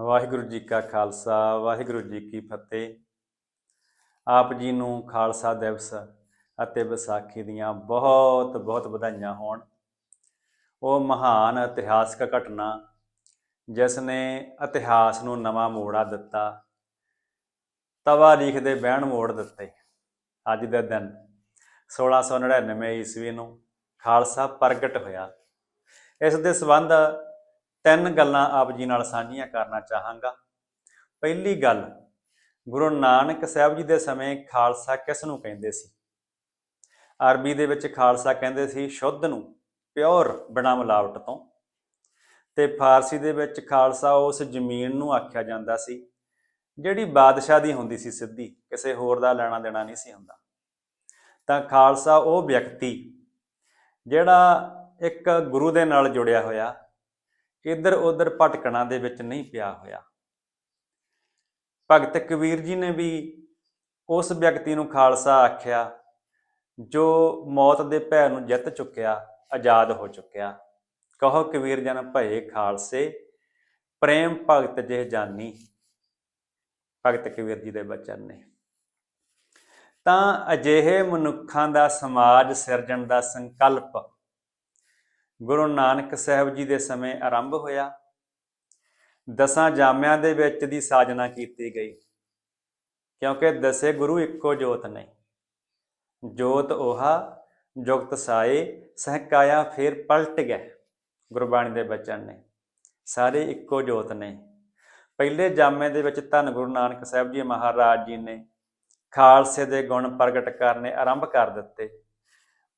ਵਾਹਿਗੁਰੂ ਜੀ ਕਾ ਖਾਲਸਾ, ਵਾਹਿਗੁਰੂ ਜੀ ਕੀ ਫਤਿਹ। ਆਪ ਜੀ ਨੂੰ ਖਾਲਸਾ ਦਿਵਸ ਅਤੇ ਵਿਸਾਖੀ ਦੀਆਂ ਬਹੁਤ ਬਹੁਤ ਵਧਾਈਆਂ ਹੋਣ। ਉਹ ਮਹਾਨ ਇਤਿਹਾਸਕ ਘਟਨਾ ਜਿਸ ਨੇ ਇਤਿਹਾਸ ਨੂੰ ਨਵਾਂ ਮੋੜਾ ਦਿੱਤਾ ਤਵਾਰੀਖ ਦੇ ਬਹਿਣ ਮੋੜ ਦਿੱਤੇ। ਅੱਜ ਦੇ ਦਿਨ 1699 ਈਸਵੀ ਨੂੰ ਖਾਲਸਾ ਪ੍ਰਗਟ ਹੋਇਆ। ਇਸ ਦੇ ਸੰਬੰਧ ਤਿੰਨ ਗੱਲਾਂ ਆਪ ਜੀ ਨਾਲ ਸਾਂਝੀਆਂ ਕਰਨਾ ਚਾਹਾਂਗਾ। ਪਹਿਲੀ ਗੱਲ, ਗੁਰੂ ਨਾਨਕ ਸਾਹਿਬ ਜੀ ਦੇ ਸਮੇਂ ਖਾਲਸਾ ਕਿਸ ਨੂੰ ਕਹਿੰਦੇ ਸੀ? ਅਰਬੀ ਦੇ ਵਿੱਚ ਖਾਲਸਾ ਕਹਿੰਦੇ ਸੀ, ਸ਼ੁੱਧ ਨੂੰ, ਪਿਓਰ ਬਿਨਾਂ ਮਿਲਾਵਟ ਤੋਂ। ਤੇ ਫਾਰਸੀ ਦੇ ਵਿੱਚ ਖਾਲਸਾ ਉਸ ਜ਼ਮੀਨ ਨੂੰ ਆਖਿਆ ਜਾਂਦਾ ਸੀ, ਜਿਹੜੀ ਬਾਦਸ਼ਾਹ ਦੀ ਹੁੰਦੀ ਸੀ ਸਿੱਧੀ, ਕਿਸੇ ਹੋਰ ਦਾ ਲੈਣਾ ਦੇਣਾ ਨਹੀਂ ਸੀ ਹੁੰਦਾ। ਤਾਂ ਖਾਲਸਾ ਉਹ ਵਿਅਕਤੀ, ਜਿਹੜਾ ਇੱਕ ਗੁਰੂ ਦੇ ਨਾਲ ਜੁੜਿਆ ਹੋਇਆ ਇੱਧਰ ਉੱਧਰ ਭਟਕਣਾ ਦੇ ਵਿੱਚ ਨਹੀਂ ਪਿਆ ਹੋਇਆ। ਭਗਤ ਕਬੀਰ ਜੀ ਨੇ ਵੀ ਉਸ ਵਿਅਕਤੀ ਨੂੰ ਖਾਲਸਾ ਆਖਿਆ, ਜੋ ਮੌਤ ਦੇ ਭੈ ਨੂੰ ਜਿੱਤ ਚੁੱਕਿਆ, ਆਜ਼ਾਦ ਹੋ ਚੁੱਕਿਆ। ਕਹੋ ਕਬੀਰ ਜਨ ਭਏ ਖਾਲਸੇ, ਪ੍ਰੇਮ ਭਗਤ ਜਿਹ ਜਾਨੀ। ਭਗਤ ਕਬੀਰ ਜੀ ਦੇ ਬਚਨ ਨੇ। ਤਾਂ ਅਜਿਹੇ ਮਨੁੱਖਾਂ ਦਾ ਸਮਾਜ ਸਿਰਜਣ ਦਾ ਸੰਕਲਪ ਗੁਰੂ ਨਾਨਕ ਸਾਹਿਬ ਜੀ ਦੇ ਸਮੇਂ ਆਰੰਭ ਹੋਇਆ। ਦਸਾਂ ਜਾਮਿਆਂ ਦੇ ਵਿੱਚ ਦੀ ਸਾਜਨਾ ਕੀਤੀ ਗਈ। ਕਿਉਂਕਿ ਦਸੇ ਗੁਰੂ ਇੱਕੋ ਜੋਤ ਨੇ। ਜੋਤ 오ਹਾ ਜੁਗਤ ਸਾਏ, ਸਹਕਾਇਆ ਫਿਰ ਪਲਟ ਗਏ ਗੁਰਬਾਣੀ ਦੇ ਬਚਨ ਨੇ। ਸਾਰੇ ਇੱਕੋ ਜੋਤ ਨੇ। ਪਹਿਲੇ ਜਾਮੇ ਦੇ ਵਿੱਚ ਧੰਨ ਗੁਰੂ ਨਾਨਕ ਸਾਹਿਬ ਜੀ ਮਹਾਰਾਜ ਜੀ ਨੇ ਖਾਲਸੇ ਦੇ ਗੁਣ ਪ੍ਰਗਟ ਕਰਨੇ ਆਰੰਭ ਕਰ ਦਿੱਤੇ।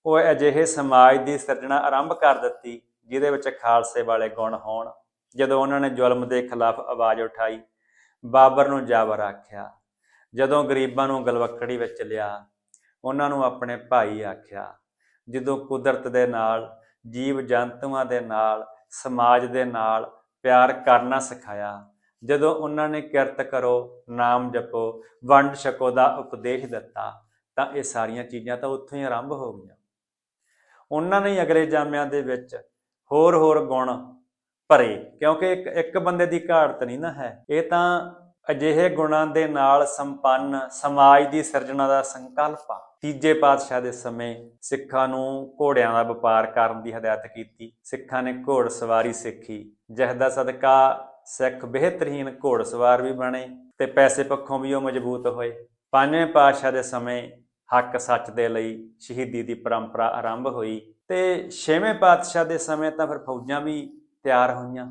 ਉਹ ਅਜਿਹੇ ਸਮਾਜ ਦੀ ਸਿਰਜਣਾ ਆਰੰਭ ਕਰ ਦਿੱਤੀ, ਜਿਹਦੇ ਵਿੱਚ ਖਾਲਸੇ ਵਾਲੇ ਗੁਣ ਹੋਣ। ਜਦੋਂ ਉਹਨਾਂ ਨੇ ਜ਼ੁਲਮ ਦੇ ਖਿਲਾਫ ਆਵਾਜ਼ ਉਠਾਈ, ਬਾਬਰ ਨੂੰ ਜਾਬਰ ਆਖਿਆ, ਜਦੋਂ ਗਰੀਬਾਂ ਨੂੰ ਗਲਵੱਕੜੀ ਵਿੱਚ ਲਿਆ, ਉਹਨਾਂ ਨੂੰ ਆਪਣੇ ਭਾਈ ਆਖਿਆ, ਜਦੋਂ ਕੁਦਰਤ ਦੇ ਨਾਲ, ਜੀਵ ਜੰਤੂਆਂ ਦੇ ਨਾਲ, ਸਮਾਜ ਦੇ ਨਾਲ ਪਿਆਰ ਕਰਨਾ ਸਿਖਾਇਆ, ਜਦੋਂ ਉਹਨਾਂ ਨੇ ਕਿਰਤ ਕਰੋ, ਨਾਮ ਜਪੋ, ਵੰਡ ਛਕੋ ਦਾ ਉਪਦੇਸ਼ ਦਿੱਤਾ, ਤਾਂ ਇਹ ਸਾਰੀਆਂ ਚੀਜ਼ਾਂ ਤਾਂ ਉੱਥੋਂ ਹੀ ਆਰੰਭ ਹੋ ਗਈਆਂ। ਉਹਨਾਂ ਨੇ ਅਗਲੇ ਜਾਮਿਆਂ ਦੇ ਵਿੱਚ ਹੋਰ ਹੋਰ ਗੁਣ ਭਰੇ, ਕਿਉਂਕਿ ਇੱਕ ਇੱਕ ਬੰਦੇ ਦੀ ਘਾੜਤ ਨਹੀਂ ਨਾ ਹੈ। ਇਹ ਤਾਂ ਅਜਿਹੇ ਗੁਣਾਂ ਦੇ ਨਾਲ ਸੰਪੰਨ ਸਮਾਜ ਦੀ ਸਿਰਜਣਾ ਦਾ ਸੰਕਲਪ ਆ। ਤੀਜੇ ਪਾਤਸ਼ਾਹ ਦੇ ਸਮੇਂ ਸਿੱਖਾਂ ਨੂੰ ਘੋੜਿਆਂ ਦਾ ਵਪਾਰ ਕਰਨ ਦੀ ਹਦਾਇਤ ਕੀਤੀ। ਸਿੱਖਾਂ ਨੇ ਘੋੜ ਸਵਾਰੀ ਸਿੱਖੀ। ਜਿਸ ਦਾ ਸਦਕਾ ਸਿੱਖ ਬਿਹਤਰੀਨ ਘੋੜ ਸਵਾਰ ਵੀ ਬਣੇ ਤੇ ਪੈਸੇ ਪੱਖੋਂ ਵੀ ਉਹ ਮਜ਼ਬੂਤ ਹੋਏ। ਪੰਜਵੇਂ ਪਾਤਸ਼ਾਹ ਦੇ ਸਮੇਂ ਹੱਕ ਸੱਚ ਦੇ ਲਈ ਸ਼ਹੀਦੀ ਦੀ ਪਰੰਪਰਾ ਆਰੰਭ ਹੋਈ ਤੇ ਛੇਵੇਂ ਪਾਤਸ਼ਾਹ ਦੇ ਸਮੇਂ ਤਾਂ ਫਿਰ ਫੌਜਾਂ ਵੀ ਤਿਆਰ ਹੋਈਆਂ।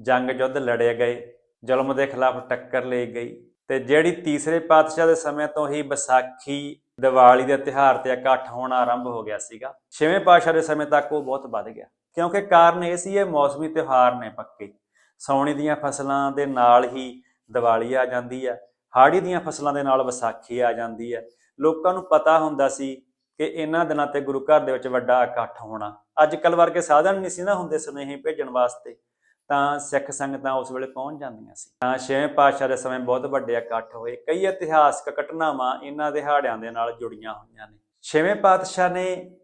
ਜੰਗ ਯੁੱਧ ਲੜੇ ਗਏ, ਜ਼ੁਲਮ ਦੇ ਖਿਲਾਫ ਟੱਕਰ ਲਈ ਗਈ ਤੇ ਜਿਹੜੀ ਤੀਸਰੇ ਪਾਤਸ਼ਾਹ ਦੇ ਸਮੇਂ ਤੋਂ ਹੀ ਵਿਸਾਖੀ, ਦੀਵਾਲੀ ਦੇ ਤਿਉਹਾਰ ਤੇ ਇਕੱਠ ਹੋਣਾ ਆਰੰਭ ਹੋ ਗਿਆ ਸੀਗਾ, ਛੇਵੇਂ ਪਾਤਸ਼ਾਹ ਦੇ ਸਮੇਂ ਤੱਕ ਉਹ ਬਹੁਤ ਵੱਧ ਗਿਆ। ਕਿਉਂਕਿ ਕਾਰਨ ਇਹ ਸੀ, ਇਹ ਮੌਸਮੀ ਤਿਉਹਾਰ ਨੇ ਪੱਕੇ। ਸੌਣੀ ਦੀਆਂ ਫਸਲਾਂ ਦੇ ਨਾਲ ਹੀ ਦੀਵਾਲੀ ਆ ਜਾਂਦੀ ਹੈ ਹਾੜੀ ਦੀਆਂ ਫਸਲਾਂ ਦੇ ਨਾਲ ਵਿਸਾਖੀ ਆ ਜਾਂਦੀ ਹੈ। ਲੋਕਾਂ ਨੂੰ ਪਤਾ ਹੁੰਦਾ ਸੀ ਕਿ ਇਹਨਾਂ ਦਿਨਾਂ ਤੇ ਗੁਰੂ ਘਰ ਦੇ ਵਿੱਚ ਵੱਡਾ ਇਕੱਠ ਹੋਣਾ। ਅੱਜ ਕੱਲ ਵਰਗੇ ਸਾਧਨ ਨਹੀਂ ਸੀ ਨਾ ਹੁੰਦੇ ਸੁਨੇਹੇ ਭੇਜਣ ਵਾਸਤੇ। ਤਾਂ ਸਿੱਖ ਸੰਗਤਾਂ ਉਸ ਵੇਲੇ ਪਹੁੰਚ ਜਾਂਦੀਆਂ ਸੀ। ਤਾਂ ਛੇਵੇਂ ਪਾਤਸ਼ਾਹ ਦੇ ਸਮੇਂ ਬਹੁਤ ਵੱਡੇ ਇਕੱਠ ਹੋਏ। ਕਈ ਇਤਿਹਾਸਕ ਘਟਨਾਵਾਂ ਇਹਨਾਂ ਦਿਹਾੜਿਆਂ ਦੇ ਨਾਲ ਜੁੜੀਆਂ ਹੋਈਆਂ ਨੇ। ਛੇਵੇਂ ਪਾਤਸ਼ਾਹ ਨੇ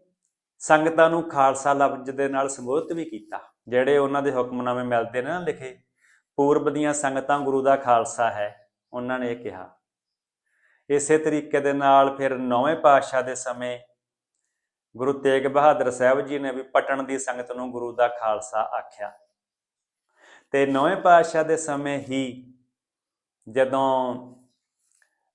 ਸੰਗਤਾਂ ਨੂੰ ਖਾਲਸਾ ਲਫ਼ਜ਼ ਦੇ ਨਾਲ ਸੰਬੋਧਿਤ ਵੀ ਕੀਤਾ। ਜਿਹੜੇ ਉਹਨਾਂ ਦੇ ਹੁਕਮਨਾਮੇ ਮਿਲਦੇ ਨੇ ਨਾ ਲਿਖੇ, ਪੂਰਬ ਦੀਆਂ ਸੰਗਤਾਂ ਗੁਰੂ ਦਾ ਖਾਲਸਾ ਹੈ। ਉਹਨਾਂ ਨੇ ਇਹ ਕਿਹਾ। ਇਸੇ ਤਰੀਕੇ ਦੇ ਨਾਲ ਫਿਰ ਨੌਵੇਂ ਪਾਤਸ਼ਾਹ ਦੇ ਸਮੇਂ ਗੁਰੂ ਤੇਗ ਬਹਾਦਰ ਸਾਹਿਬ ਜੀ ਨੇ ਵੀ ਪਟਣ ਦੀ ਸੰਗਤ ਨੂੰ ਗੁਰੂ ਦਾ ਖਾਲਸਾ ਆਖਿਆ। ਤੇ ਨੌਵੇਂ ਪਾਤਸ਼ਾਹ ਦੇ ਸਮੇਂ ਹੀ ਜਦੋਂ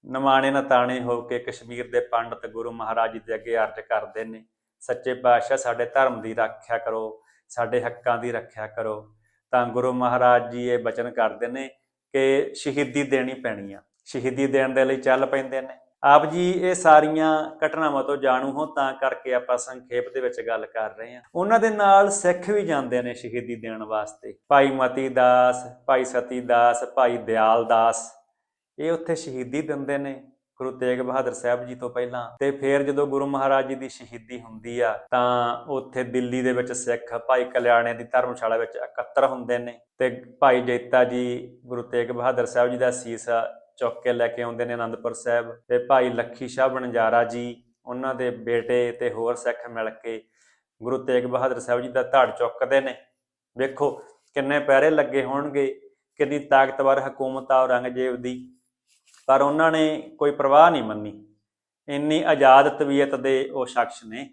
ਨਮਾਣੇ ਨਤਾਣੇ ਹੋ ਕੇ ਕਸ਼ਮੀਰ ਦੇ ਪੰਡਤ ਗੁਰੂ ਮਹਾਰਾਜ ਜੀ ਦੇ ਅੱਗੇ ਅਰਜ਼ ਕਰਦੇ ਨੇ, ਸੱਚੇ ਪਾਤਸ਼ਾਹ, ਸਾਡੇ ਧਰਮ ਦੀ ਰੱਖਿਆ ਕਰੋ, ਸਾਡੇ ਹੱਕਾਂ ਦੀ ਰੱਖਿਆ ਕਰੋ। ਤਾਂ ਗੁਰੂ ਮਹਾਰਾਜ ਜੀ ਇਹ ਬਚਨ ਕਰਦੇ ਨੇ ਕਿ ਸ਼ਹੀਦੀ ਦੇਣੀ ਪੈਣੀ ਆ। ਸ਼ਹੀਦੀ ਦੇਣ ਦੇ ਲਈ ਚੱਲ ਪੈਂਦੇ ਨੇ। ਆਪ ਜੀ ਇਹ ਸਾਰੀਆਂ ਘਟਨਾਵਾਂ ਤੋਂ ਜਾਣੂ ਹੋ ਤਾਂ ਕਰਕੇ ਆਪਾਂ ਸੰਖੇਪ ਦੇ ਵਿੱਚ ਗੱਲ ਕਰ ਰਹੇ ਹਾਂ। ਉਹਨਾਂ ਦੇ ਨਾਲ ਸਿੱਖ ਵੀ ਜਾਂਦੇ ਨੇ ਸ਼ਹੀਦੀ ਦੇਣ ਵਾਸਤੇ। ਭਾਈ ਮਤੀ ਦਾਸ, ਭਾਈ ਸਤੀ ਦਾਸ, ਭਾਈ ਦਿਆਲ ਦਾਸ, ਇਹ ਉੱਥੇ ਸ਼ਹੀਦੀ ਦਿੰਦੇ ਨੇ। ਗੁਰੂ ਤੇਗ ਬਹਾਦਰ ਸਾਹਿਬ ਜੀ ਤੋਂ ਪਹਿਲਾਂ ਤੇ ਫਿਰ ਜਦੋਂ ਗੁਰੂ ਮਹਾਰਾਜ ਜੀ ਦੀ ਸ਼ਹੀਦੀ ਹੁੰਦੀ ਆ, ਤਾਂ ਉੱਥੇ ਦਿੱਲੀ ਦੇ ਵਿੱਚ ਸਿੱਖ ਭਾਈ ਕਲਿਆਣੇ ਦੀ ਧਰਮਸ਼ਾਲਾ ਵਿੱਚ ਇਕੱਤਰ ਹੁੰਦੇ ਨੇ ਤੇ ਭਾਈ ਜੈਤਾ ਜੀ, ਗੁਰੂ ਤੇਗ ਬਹਾਦਰ ਸਾਹਿਬ ਜੀ ਦਾ ਸੀਸ ਚੁੱਕ ਕੇ ਲੈ ਕੇ ਆਉਂਦੇ ਨੇ ਆਨੰਦਪੁਰ ਸਾਹਿਬ ਤੇ ਭਾਈ ਲੱਖੀ ਸ਼ਾਹ ਬਣਜਾਰਾ ਜੀ, ਉਹਨਾਂ ਦੇ ਬੇਟੇ ਤੇ ਹੋਰ ਸਿੱਖ ਮਿਲ ਕੇ ਗੁਰੂ ਤੇਗ ਬਹਾਦਰ ਸਾਹਿਬ ਜੀ ਦਾ ਧੜ ਚੁੱਕਦੇ ਨੇ। ਵੇਖੋ ਕਿੰਨੇ ਪੈਰੇ ਲੱਗੇ ਹੋਣਗੇ, ਕਿੰਨੀ ਤਾਕਤਵਰ ਹਕੂਮਤ ਆ ਔਰੰਗਜ਼ੇਬ ਦੀ। ਪਰ ਉਹਨਾਂ ਨੇ ਕੋਈ ਪਰਵਾਹ ਨਹੀਂ ਮੰਨੀ। ਇੰਨੀ ਆਜ਼ਾਦ ਤਬੀਅਤ ਦੇ ਉਹ ਸ਼ਖਸ ਨੇ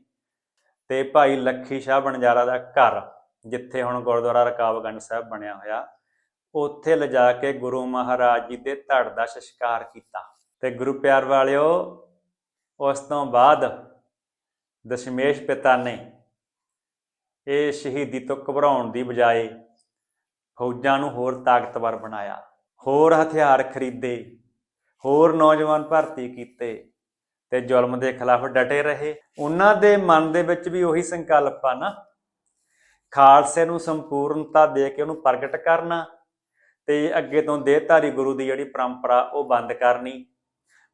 ਤੇ ਭਾਈ ਲੱਖੀ ਸ਼ਾਹ ਬਣਜਾਰਾ ਦਾ ਘਰ, ਜਿੱਥੇ ਹੁਣ ਗੁਰਦੁਆਰਾ ਰਕਾਬਗੰਜ ਸਾਹਿਬ ਬਣਿਆ ਹੋਇਆ, ਉੱਥੇ ਲਿਜਾ ਕੇ ਗੁਰੂ ਮਹਾਰਾਜ ਜੀ ਦੇ ਧੜ ਦਾ ਸੰਸਕਾਰ ਕੀਤਾ। ਤੇ ਗੁਰੂ ਪਿਆਰ ਵਾਲਿਓ, ਉਸ ਤੋਂ ਬਾਅਦ ਦਸ਼ਮੇਸ਼ ਪਿਤਾ ਨੇ ਇਹ ਸ਼ਹੀਦੀ ਤੋਂ ਘਬਰਾਉਣ ਦੀ ਬਜਾਏ ਫੌਜਾਂ ਨੂੰ ਹੋਰ ਤਾਕਤਵਰ ਬਣਾਇਆ, ਹੋਰ ਹਥਿਆਰ ਖਰੀਦੇ ਹੋਰ ਨੌਜਵਾਨ ਭਰਤੀ ਕੀਤੇ ਤੇ ਜ਼ੁਲਮ ਦੇ ਖਿਲਾਫ ਡਟੇ ਰਹੇ। ਉਹਨਾਂ ਦੇ ਮਨ ਦੇ ਵਿੱਚ ਵੀ ਉਹੀ ਸੰਕਲਪ ਆ ਨਾ। ਖਾਲਸੇ ਨੂੰ ਸੰਪੂਰਨਤਾ ਦੇ ਕੇ ਉਹਨੂੰ ਪ੍ਰਗਟ ਕਰਨਾ ਤੇ ਅੱਗੇ ਤੋਂ ਦੇਹਧਾਰੀ ਗੁਰੂ ਦੀ ਜਿਹੜੀ ਪਰੰਪਰਾ ਉਹ ਬੰਦ ਕਰਨੀ।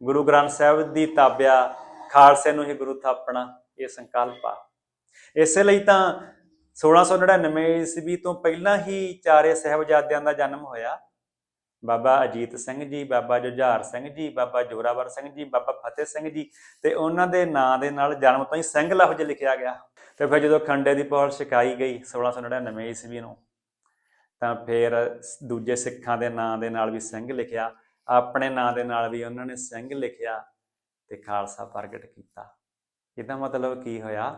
ਗੁਰੂ ਗ੍ਰੰਥ ਸਾਹਿਬ ਦੀ ਤਾਬਿਆ ਖਾਲਸੇ ਨੂੰ ਹੀ ਗੁਰੂ ਥਾਪਣਾ, ਇਹ ਸੰਕਲਪ ਆ। ਇਸੇ ਲਈ ਤਾਂ 1699 ਈਸਵੀ ਤੋਂ ਪਹਿਲਾਂ ਹੀ ਚਾਰੇ ਸਹਿਬਜ਼ਾਦਿਆਂ ਦਾ ਜਨਮ ਹੋਇਆ। ਬਾਬਾ ਅਜੀਤ ਸਿੰਘ ਜੀ, ਬਾਬਾ ਜੁਝਾਰ ਸਿੰਘ ਜੀ, ਬਾਬਾ ਜੋਰਾਵਰ ਸਿੰਘ ਜੀ, ਬਾਬਾ ਫਤਿਹ ਸਿੰਘ ਜੀ ਤੇ ਉਹਨਾਂ ਦੇ ਨਾਂ ਦੇ ਨਾਲ ਜਨਮ ਤੋਂ ਹੀ ਸਿੰਘ ਲਫ਼ਜ਼ ਲਿਖਿਆ ਗਿਆ। ਤੇ ਫਿਰ ਜਦੋਂ ਖੰਡੇ ਦੀ ਪੌਲ ਛਕਾਈ ਗਈ 1699 ਈਸਵੀ ਨੂੰ, ਤਾਂ ਫਿਰ ਦੂਜੇ ਸਿੱਖਾਂ ਦੇ ਨਾਂ ਦੇ ਨਾਲ ਵੀ ਸਿੰਘ ਲਿਖਿਆ, ਆਪਣੇ ਨਾਂ ਦੇ ਨਾਲ ਵੀ ਉਹਨਾਂ ਨੇ ਸਿੰਘ ਲਿਖਿਆ ਤੇ ਖਾਲਸਾ ਪ੍ਰਗਟ ਕੀਤਾ। ਇਹਦਾ ਮਤਲਬ ਕੀ ਹੋਇਆ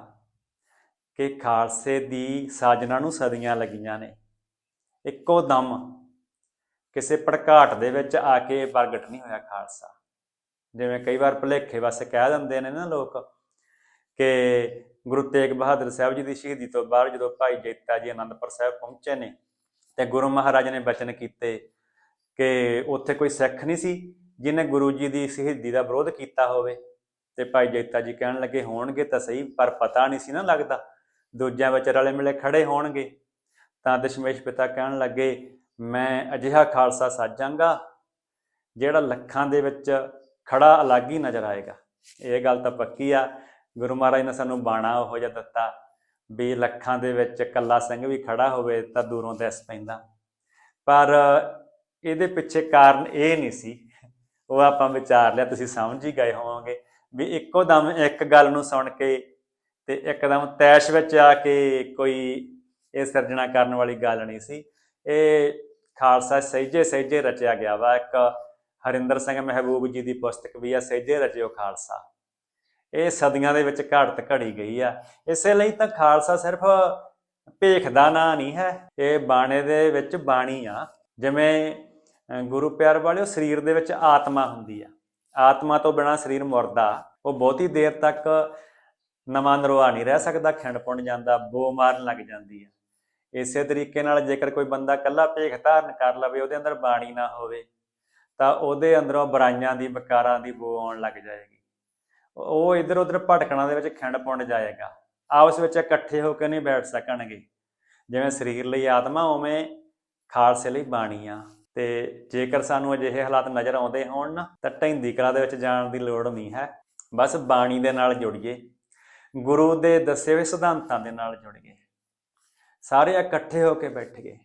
ਕਿ ਖਾਲਸੇ ਦੀ ਸਾਜਨਾ ਨੂੰ ਸਦੀਆਂ ਲੱਗੀਆਂ ਨੇ। ਇੱਕੋ ਦਮ ਕਿਸੇ ਭੜਕਾਟ ਦੇ ਵਿੱਚ ਆ ਕੇ ਪ੍ਰਗਟ ਨਹੀਂ ਹੋਇਆ ਖਾਲਸਾ। ਜਿਵੇਂ ਕਈ ਵਾਰ ਭੁਲੇਖੇ ਵਸ ਕਹਿ ਦਿੰਦੇ ਨੇ ਨਾ ਲੋਕ ਕਿ ਗੁਰੂ ਤੇਗ ਬਹਾਦਰ ਸਾਹਿਬ ਜੀ ਦੀ ਸ਼ਹੀਦੀ ਤੋਂ ਬਾਅਦ ਜਦੋਂ ਭਾਈ ਜੇਤਾ ਜੀ ਆਨੰਦਪੁਰ ਸਾਹਿਬ ਪਹੁੰਚੇ ਨੇ ਤੇ ਗੁਰੂ ਮਹਾਰਾਜ ਨੇ ਬਚਨ ਕੀਤੇ ਕਿ ਉੱਥੇ ਕੋਈ ਸਿੱਖ ਨਹੀਂ ਸੀ ਜਿਹਨੇ ਗੁਰੂ ਜੀ ਦੀ ਸ਼ਹੀਦੀ ਦਾ ਵਿਰੋਧ ਕੀਤਾ ਹੋਵੇ ਤੇ ਭਾਈ ਜੇਤਾ ਜੀ ਕਹਿਣ ਲੱਗੇ ਹੋਣਗੇ ਤਾਂ ਸਹੀ ਪਰ ਪਤਾ ਨਹੀਂ ਸੀ ਨਾ ਲੱਗਦਾ। ਦੂਜਿਆਂ ਵਿੱਚ ਰਲੇ ਮਿਲੇ ਖੜੇ ਹੋਣਗੇ। ਤਾਂ ਦਸ਼ਮੇਸ਼ ਪਿਤਾ ਕਹਿਣ ਲੱਗੇ ਮੈਂ ਅਜਿਹਾ ਖਾਲਸਾ ਸਾਜਾਂਗਾ, ਜਿਹੜਾ ਲੱਖਾਂ ਦੇ ਵਿੱਚ ਖੜਾ ਅਲੱਗ ਹੀ ਨਜ਼ਰ ਆਏਗਾ। ਇਹ ਗੱਲ ਤਾਂ ਪੱਕੀ ਆ। ਗੁਰੂ ਮਹਾਰਾਜ ਨੇ ਸਾਨੂੰ ਬਾਣਾ ਉਹ ਜਿਹਾ ਦਿੱਤਾ ਵੀ ਲੱਖਾਂ ਦੇ ਵਿੱਚ ਕੱਲਾ ਸਿੰਘ ਵੀ ਖੜਾ ਹੋਵੇ ਤਾਂ ਦੂਰੋਂ ਦਿਸ ਪੈਂਦਾ। ਪਰ ਇਹਦੇ ਪਿੱਛੇ ਕਾਰਨ ਇਹ ਨਹੀਂ ਸੀ। ਉਹ ਆਪਾਂ ਵਿਚਾਰ ਲਿਆ, ਤੁਸੀਂ ਸਮਝ ਹੀ ਗਏ ਹੋਵੋਗੇ ਵੀ ਇੱਕੋ ਦਮ ਇੱਕ ਗੱਲ ਨੂੰ ਸੁਣ ਕੇ ਤੇ ਇੱਕਦਮ ਤੈਸ਼ ਵਿੱਚ ਆ ਕੇ ਕੋਈ ਇਹ ਸਿਰਜਣਾ ਕਰਨ ਵਾਲੀ ਗੱਲ ਨਹੀਂ ਸੀ। ਇਹ ਖਾਲਸਾ ਸਹਿਜੇ ਸਹਿਜੇ ਰਚਿਆ ਗਿਆ ਵਾ। ਇੱਕ ਹਰਿੰਦਰ ਸਿੰਘ ਮਹਿਬੂਬ ਜੀ ਦੀ ਪੁਸਤਕ ਵੀ ਆ, ਸਹਿਜੇ ਰਚਿਓ ਖਾਲਸਾ। ਇਹ ਸਦੀਆਂ ਦੇ ਵਿੱਚ ਘੜਤ ਘੜੀ ਗਈ ਆ। ਇਸੇ ਲਈ ਤਾਂ ਖਾਲਸਾ ਸਿਰਫ ਭੇਖ ਦਾ ਨਾਂ ਨਹੀਂ ਹੈ, ਇਹ ਬਾਣੇ ਦੇ ਵਿੱਚ ਬਾਣੀ ਆ। ਜਿਵੇਂ ਗੁਰੂ ਪਿਆਰ ਵਾਲਿਓ, ਸਰੀਰ ਦੇ ਵਿੱਚ ਆਤਮਾ ਹੁੰਦੀ ਆ। ਆਤਮਾ ਤੋਂ ਬਿਨਾ ਸਰੀਰ ਮੁਰਦਾ। ਉਹ ਬਹੁਤੀ ਦੇਰ ਤੱਕ ਨਵਾਂ ਨਰਵਾ ਨਹੀਂ ਰਹਿ ਸਕਦਾ, ਖਿੰਡ ਪੁੰਡ ਜਾਂਦਾ, ਬੋ ਮਾਰਨ ਲੱਗ ਜਾਂਦੀ ਆ। ਇਸੇ ਤਰੀਕੇ ਨਾਲ ਜੇਕਰ ਕੋਈ ਬੰਦਾ ਕੱਲਾ ਭੇਖ ਧਾਰਨ ਕਰ ਲਵੇ, ਉਹਦੇ ਅੰਦਰ ਬਾਣੀ ਨਾ ਹੋਵੇ, ਤਾਂ ਉਹਦੇ ਅੰਦਰੋਂ ਬੁਰਾਈਆਂ ਦੀ ਬਕਾਰਾਂ ਦੀ ਬੋ ਆਉਣ ਲੱਗ ਜਾਏਗੀ। ਉਹ ਇਧਰ ਉਧਰ ਭਟਕਣਾ ਦੇ ਵਿੱਚ ਖਿੰਡ ਪੁੰਡ ਜਾਏਗਾ। ਆਪਸ ਵਿੱਚ ਇਕੱਠੇ ਹੋ ਕੇ ਨਹੀਂ ਬੈਠ ਸਕਣਗੇ। ਜਿਵੇਂ ਸਰੀਰ ਲਈ ਆਤਮਾ, ਉਵੇਂ ਖਾਲਸੇ ਲਈ ਬਾਣੀ ਆ। ਤੇ ਜੇਕਰ ਸਾਨੂੰ ਅਜਿਹੇ ਹਾਲਾਤ ਨਜ਼ਰ ਆਉਂਦੇ ਹੋਣ ਨਾ ਤਾਂ ਢੈਂਦੀ ਕਲਾ ਦੇ ਵਿੱਚ ਜਾਣ ਦੀ ਲੋੜ ਨਹੀਂ ਹੈ। ਬਸ ਬਾਣੀ ਦੇ ਨਾਲ ਜੁੜੀਏ। ਗੁਰੂ ਦੇ ਦੱਸੇ ਹੋਏ ਸਿਧਾਂਤਾਂ ਦੇ ਨਾਲ ਜੁੜੀਏ। ਸਾਰੇ ਇਕੱਠੇ ਹੋ ਕੇ ਬੈਠ ਗਏ।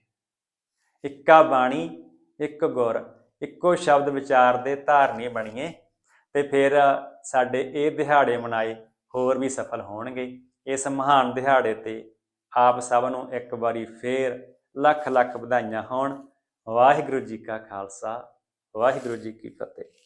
ਇੱਕਾ ਬਾਣੀ, ਇੱਕ ਗੁਰ, ਇੱਕੋ ਸ਼ਬਦ ਵਿਚਾਰ ਦੇ ਧਾਰਨੀ ਬਣੀਏ ਤੇ ਫਿਰ ਸਾਡੇ ਇਹ ਦਿਹਾੜੇ ਮਨਾਏ ਹੋਰ ਵੀ ਸਫਲ ਹੋਣਗੇ। ਇਸ ਮਹਾਨ ਦਿਹਾੜੇ ਤੇ ਆਪ ਸਭ ਨੂੰ ਇੱਕ ਵਾਰੀ ਫੇਰ ਲੱਖ ਲੱਖ ਵਧਾਈਆਂ ਹੋਣ। ਵਾਹਿਗੁਰੂ ਜੀ ਕਾ ਖਾਲਸਾ, ਵਾਹਿਗੁਰੂ ਜੀ ਕੀ ਫਤਿਹ।